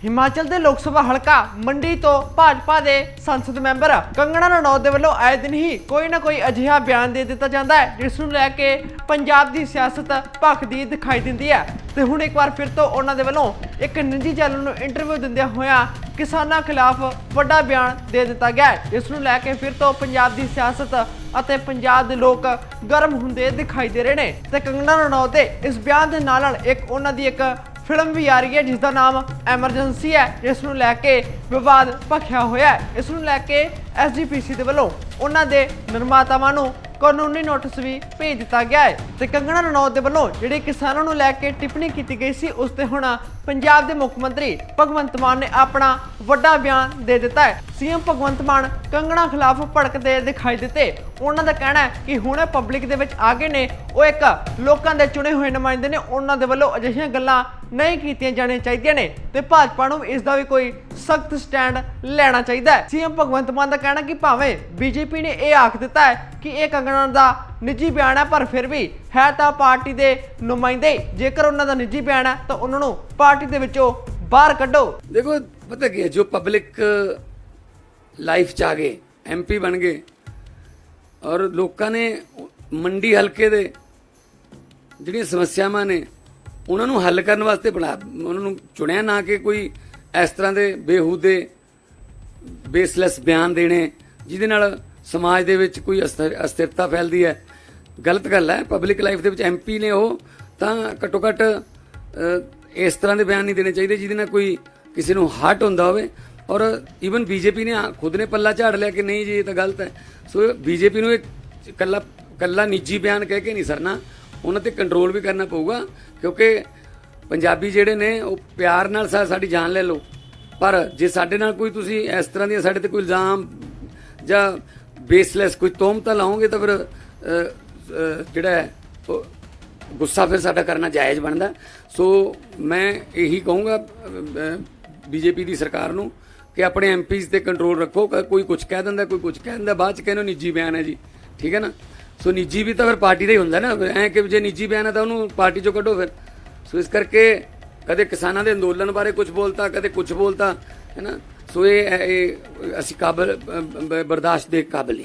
ਹਿਮਾਚਲ ਦੇ ਲੋਕ ਸਭਾ ਹਲਕਾ ਮੰਡੀ ਤੋਂ ਭਾਜਪਾ ਦੇ ਸੰਸਦ ਮੈਂਬਰ ਕੰਗਣਾ ਰਣੌਤ ਦੇ ਵੱਲੋਂ ਆਏ ਦਿਨ ਹੀ ਕੋਈ ਨਾ ਕੋਈ ਅਜਿਹਾ ਬਿਆਨ ਦੇ ਦਿੱਤਾ ਜਾਂਦਾ ਹੈ, ਜਿਸ ਨੂੰ ਲੈ ਕੇ ਪੰਜਾਬ ਦੀ ਸਿਆਸਤ ਭਖਦੀ ਦਿਖਾਈ ਦਿੰਦੀ ਹੈ। ਤੇ ਹੁਣ ਇੱਕ ਵਾਰ ਫਿਰ ਤੋਂ ਉਹਨਾਂ ਦੇ ਵੱਲੋਂ ਇੱਕ ਨਿੱਜੀ ਚੈਨਲ ਨੂੰ ਇੰਟਰਵਿਊ ਦਿੰਦਿਆਂ ਹੋਇਆਂ ਕਿਸਾਨਾਂ ਖਿਲਾਫ ਵੱਡਾ ਬਿਆਨ ਦੇ ਦਿੱਤਾ ਗਿਆ ਹੈ, ਜਿਸ ਨੂੰ ਲੈ ਕੇ ਫਿਰ ਤੋਂ ਪੰਜਾਬ ਦੀ ਸਿਆਸਤ ਅਤੇ ਪੰਜਾਬ ਦੇ ਲੋਕ ਗਰਮ ਹੁੰਦੇ ਦਿਖਾਈ ਦੇ ਰਹੇ ਨੇ। ਤੇ ਕੰਗਣਾ ਰਣੌਤ ਦੇ ਇਸ ਬਿਆਨ ਦੇ ਨਾਲ ਨਾਲ ਇੱਕ ਉਹਨਾਂ ਦੀ ਇੱਕ ਫਿਲਮ ਵੀ ਆ ਰਹੀ ਹੈ ਜਿਸ ਦਾ ਨਾਮ ਐਮਰਜੈਂਸੀ ਹੈ, ਜਿਸ ਨੂੰ ਲੈ ਕੇ ਵਿਵਾਦ ਭਖਿਆ ਹੋਇਆ ਹੈ। ਇਸ ਨੂੰ ਲੈ ਕੇ ਐਸਜੀਪੀਸੀ ਦੇ ਵੱਲੋਂ ਉਹਨਾਂ ਦੇ ਨਿਰਮਾਤਾਵਾਂ ਨੂੰ ਕਾਨੂੰਨੀ ਨੋਟਿਸ ਵੀ ਭੇਜ ਦਿੱਤਾ ਗਿਆ ਹੈ। ਤੇ ਕੰਗਣਾ ਰਣੌਤ ਦੇ ਵੱਲੋਂ ਜਿਹੜੇ ਕਿਸਾਨਾਂ ਨੂੰ ਲੈ ਕੇ ਟਿੱਪਣੀ ਕੀਤੀ ਗਈ ਸੀ, ਉਸ ਤੇ ਹੁਣ ਪੰਜਾਬ ਦੇ ਮੁੱਖ ਮੰਤਰੀ ਭਗਵੰਤ ਮਾਨ ਨੇ ਆਪਣਾ ਵੱਡਾ ਬਿਆਨ ਦੇ ਦਿੱਤਾ ਹੈ। ਸੀਐਮ ਭਗਵੰਤ ਮਾਨ ਕੰਗਣਾ ਖਿਲਾਫ ਭੜਕਦੇ ਦਿਖਾਈ ਦਿੱਤੇ। ਉਹਨਾਂ ਦਾ ਕਹਿਣਾ ਹੈ ਕਿ ਹੁਣ ਪਬਲਿਕ ਦੇ ਵਿੱਚ ਆ ਗਏ ਨੇ। ਉਹ ਇੱਕ ਲੋਕਾਂ ਦੇ ਚੁਣੇ ਹੋਏ ਨੁਮਾਇੰਦੇ ਨੇ। ਉਹਨਾਂ ਦੇ ਵੱਲੋਂ ਅਜਿਹੀਆਂ ਗੱਲਾਂ ਨਹੀਂ ਕੀਤੀਆਂ ਜਾਣੀਆਂ ਚਾਹੀਦੀਆਂ ਨੇ ਤੇ ਭਾਜਪਾ ਨੂੰ ਇਸ ਦਾ ਵੀ ਕੋਈ ਸਖਤ ਸਟੈਂਡ ਲੈਣਾ ਚਾਹੀਦਾ ਹੈ। ਸੀਐਮ ਭਗਵੰਤ ਮਾਨ ਦਾ ਕਹਿਣਾ ਕਿ ਭਾਵੇਂ ਬੀਜੇਪੀ ਨੇ ਇਹ ਆਖ ਦਿੱਤਾ ਹੈ ਕਿ ਇਹ ਕੰਗਣਾ ਦਾ ਨਿੱਜੀ ਬਿਆਨ ਹੈ, ਪਰ ਫਿਰ ਵੀ ਹੈ ਤਾਂ ਪਾਰਟੀ ਦੇ ਨੁਮਾਇੰਦੇ। ਜੇਕਰ ਉਹਨਾਂ ਦਾ ਨਿੱਜੀ ਬਿਆਨ ਹੈ, ਤਾਂ ਉਹਨਾਂ ਨੂੰ ਪਾਰਟੀ ਦੇ ਵਿੱਚੋਂ ਬਾਹਰ ਕੱਢੋ। ਦੇਖੋ, ਪਤਾ ਕੀ ਹੈ, ਜੋ ਪਬਲਿਕ ਲਾਈਫ ਚ ਆ ਗਏ ਐਮਪੀ ਬਣ ਗਏ, ਔਰ ਲੋਕਾਂ ਨੇ ਮੰਡੀ ਹਲਕੇ ਦੇ ਜਿਹੜੀਆਂ ਸਮੱਸਿਆਵਾਂ ਨੇ ਉਹਨਾਂ ਨੂੰ ਹੱਲ ਕਰਨ ਵਾਸਤੇ ਬਣਾ, ਉਹਨਾਂ ਨੂੰ ਚੁਣਿਆ ਨਾ ਕਿ ਕੋਈ ਇਸ ਤਰ੍ਹਾਂ ਦੇ ਬੇਹੂਦੇ, ਬੇਸਲੈਸ ਬਿਆਨ ਦੇਣੇ, ਜਿਹਦੇ ਨਾਲ ਸਮਾਜ ਦੇ ਵਿੱਚ ਕੋਈ ਅਸਥਿਰ- ਅਸਥਿਰਤਾ ਫੈਲਦੀ ਹੈ। ਗਲਤ ਗੱਲ ਹੈ ਪਬਲਿਕ ਲਾਈਫ ਦੇ ਵਿੱਚ ਐਮਪੀ ਨੇ ਉਹ ਤਾਂ ਘੱਟੋ ਘੱਟ ਇਸ ਤਰ੍ਹਾਂ ਦੇ ਬਿਆਨ ਨਹੀਂ ਦੇਣੇ ਚਾਹੀਦੇ ਜਿਹਦੇ ਨਾਲ ਕੋਈ ਕਿਸੇ ਨੂੰ ਹਰਟ ਹੁੰਦਾ ਹੋਵੇ। ਔਰ ਈਵਨ ਬੀਜੇਪੀ ਨੇ ਖੁਦ ਨੇ ਪੱਲਾ ਝਾੜ ਲਿਆ ਕਿ ਨਹੀਂ ਜੀ, ਇਹ ਤਾਂ ਗਲਤ ਹੈ। ਸੋ ਬੀਜੇਪੀ ਨੂੰ ਇਹ ਕੱਲਾ ਕੱਲਾ ਨਿੱਜੀ ਬਿਆਨ ਕਹਿ ਕੇ ਨਹੀਂ ਸਰਨਾ। ਉਹਨਾਂ ਤੇ ਕੰਟਰੋਲ ਵੀ ਕਰਨਾ ਪਊਗਾ, ਕਿਉਂਕਿ ਪੰਜਾਬੀ ਜਿਹੜੇ ਨੇ, ਉਹ ਪਿਆਰ ਨਾਲ ਸਾਡੀ ਜਾਨ ਲੈ ਲਓ। ਪਰ ਜੇ ਸਾਡੇ ਨਾਲ ਕੋਈ ਤੁਸੀਂ ਇਸ ਤਰ੍ਹਾਂ ਦੀਆਂ ਸਾਡੇ ਤੇ ਕੋਈ ਇਲਜ਼ਾਮ ਜਾਂ ਬੇਸਲੈਸ ਕੋਈ ਤੋਮਤਾ ਲਾਓਗੇ ਤਾਂ ਫਿਰ ਜਿਹੜਾ ਉਹ ਗੁੱਸਾ ਫਿਰ ਸਾਡਾ ਕਰਨਾ ਜਾਇਜ਼ ਬਣਦਾ। ਸੋ ਮੈਂ ਇਹੀ ਕਹੂੰਗਾ ਬੀਜੇਪੀ ਦੀ ਸਰਕਾਰ ਨੂੰ ਕਿ ਆਪਣੇ ਐਮਪੀਜ਼ ਤੇ ਕੰਟਰੋਲ ਰੱਖੋ। ਕੋਈ ਕੁਝ ਕਹਿ ਦਿੰਦਾ, ਕੋਈ ਕੁਝ ਕਹਿ ਦਿੰਦਾ, ਬਾਅਦ ਚ ਕਹਿੰਦੇ ਨਿੱਜੀ ਬਿਆਨ ਹੈ ਜੀ। ਠੀਕ ਹੈ ਨਾ? ਸੋ ਨਿੱਜੀ ਵੀ ਤਾਂ ਫਿਰ ਪਾਰਟੀ ਦਾ ਹੀ ਹੁੰਦਾ ਨਾ। ਐ ਕਿ ਜੇ ਨਿੱਜੀ ਬਿਆਨ ਹੈ ਤਾਂ ਉਹਨੂੰ ਪਾਰਟੀ ਚੋਂ ਕੱਢੋ ਫਿਰ। ਸੋ ਇਸ ਕਰਕੇ ਕਦੇ ਕਿਸਾਨਾਂ ਦੇ ਅੰਦੋਲਨ ਬਾਰੇ ਕੁਝ ਬੋਲਤਾ, ਕਦੇ ਕੁਝ ਬੋਲਤਾ, ਹੈ ਨਾ। ਸੋ ਇਹ ਇਹ ਅਸੀਂ ਕਾਬਲ ਬਰਦਾਸ਼ਤ ਦੇ ਕਾਬਲ ਨਹੀਂ